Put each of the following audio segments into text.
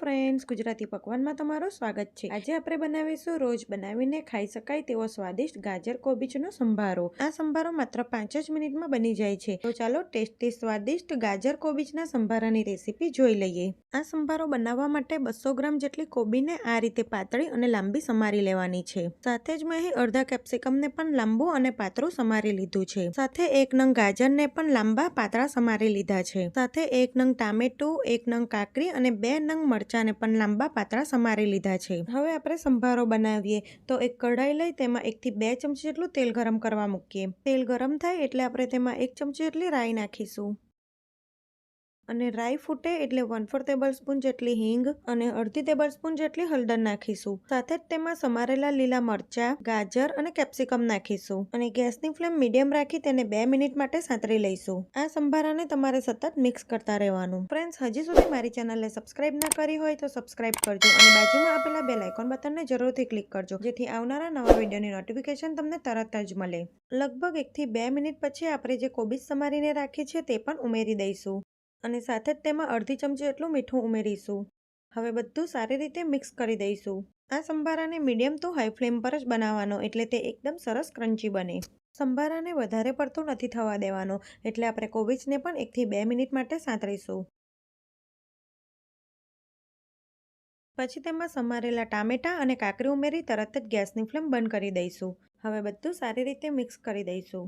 Friends Gujarati પકવાનમાં તમારું સ્વાગત છે. આજે આપણે બનાવીશું રોજ બનાવીને ખાઈ શકાય તેવો સ્વાદિષ્ટ ગાજર કોબીજનો સંભારો. આ સંભારો માત્ર પાંચ જ મિનિટમાં બની જાય છે. તો ચાલો ટેસ્ટી સ્વાદિષ્ટ ગાજર કોબીજના સંભારાની રેસીપી જોઈ લઈએ. આ સંભારો બનાવવા માટે બસો ગ્રામ જેટલી કોબીને આ રીતે પાતળી અને લાંબી સમારી લેવાની છે. સાથે જ મેં અહીં અડધા કેપ્સિકમને પણ લાંબુ અને પાતળું સમારી લીધું છે. સાથે એક નંગ ગાજરને પણ લાંબા પાતળા સમારી લીધા છે. સાથે એક નંગ ટામેટું, એક નંગ કાકરી અને બે નંગ મરચાંને પણ લાંબા પાતળા સમારી લીધા છે. હવે આપણે સંભારો બનાવીએ. તો એક કઢાઈ લઈ, તેમાં એકથી બે ચમચી જેટલું તેલ ગરમ કરવા મૂકીએ. તેલ ગરમ થાય એટલે આપણે તેમાં એક ચમચી જેટલી રાઈ નાખીશું. અને રાઈ ફૂટે એટલે વન ફોર ટેબલ સ્પૂન જેટલી હિંગ અને અડધી ટેબલ સ્પૂન જેટલી હળદર નાખીશું. સાથે જ તેમાં સમારેલા લીલા મરચા, ગાજર અને કેપ્સિકમ નાખીશું અને ગેસની ફ્લેમ મીડિયમ રાખી તેને બે મિનિટ માટે સાંતરી લઈશું. આ સંભારાને તમારે સતત મિક્સ કરતા રહેવાનું. ફ્રેન્ડ્સ હજી સુધી મારી ચેનલને સબસ્ક્રાઇબ ના કરી હોય તો સબસ્ક્રાઇબ કરજો અને બાજુમાં આપેલા બે લાઇકોન બટનને જરૂરથી ક્લિક કરજો જેથી આવનારા નવા વિડીયોની નોટિફિકેશન તમને તરત જ મળે. લગભગ એકથી બે મિનિટ પછી આપણે જે કોબીજ સમારીને રાખી છે તે પણ ઉમેરી દઈશું. અને સાથે જ તેમાં અડધી ચમચી જેટલું મીઠું ઉમેરીશું. હવે બધું સારી રીતે મિક્સ કરી દઈશું. આ સંભારાને મીડિયમ ટુ હાઈ ફ્લેમ પર જ બનાવવાનો એટલે તે એકદમ સરસ ક્રન્ચી બને. સંભારાને વધારે પડતું નથી થવા દેવાનો એટલે આપણે કોબીજને પણ એકથી બે મિનિટ માટે સાંતળીશું. પછી તેમાં સમારેલા ટામેટાં અને કાકરી ઉમેરી તરત જ ગેસની ફ્લેમ બંધ કરી દઈશું. હવે બધું સારી રીતે મિક્સ કરી દઈશું.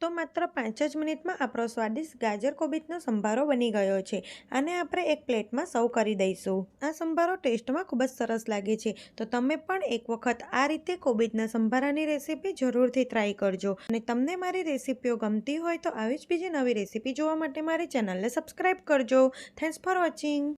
તો માત્ર પાંચ જ મિનિટમાં આપણો સ્વાદિષ્ટ ગાજર કોબીજનો સંભારો બની ગયો છે આને આપણે એક પ્લેટમાં સર્વ કરી દઈશું. આ સંભારો ટેસ્ટમાં ખૂબ જ સરસ લાગે છે. તો તમે પણ એક વખત આ રીતે કોબીજના સંભારાની રેસીપી જરૂરથી ટ્રાય કરજો. અને તમને મારી રેસીપીઓ ગમતી હોય તો આવી જ બીજી નવી રેસીપી જોવા માટે મારી ચેનલને સબસ્ક્રાઈબ કરજો. Thanks for watching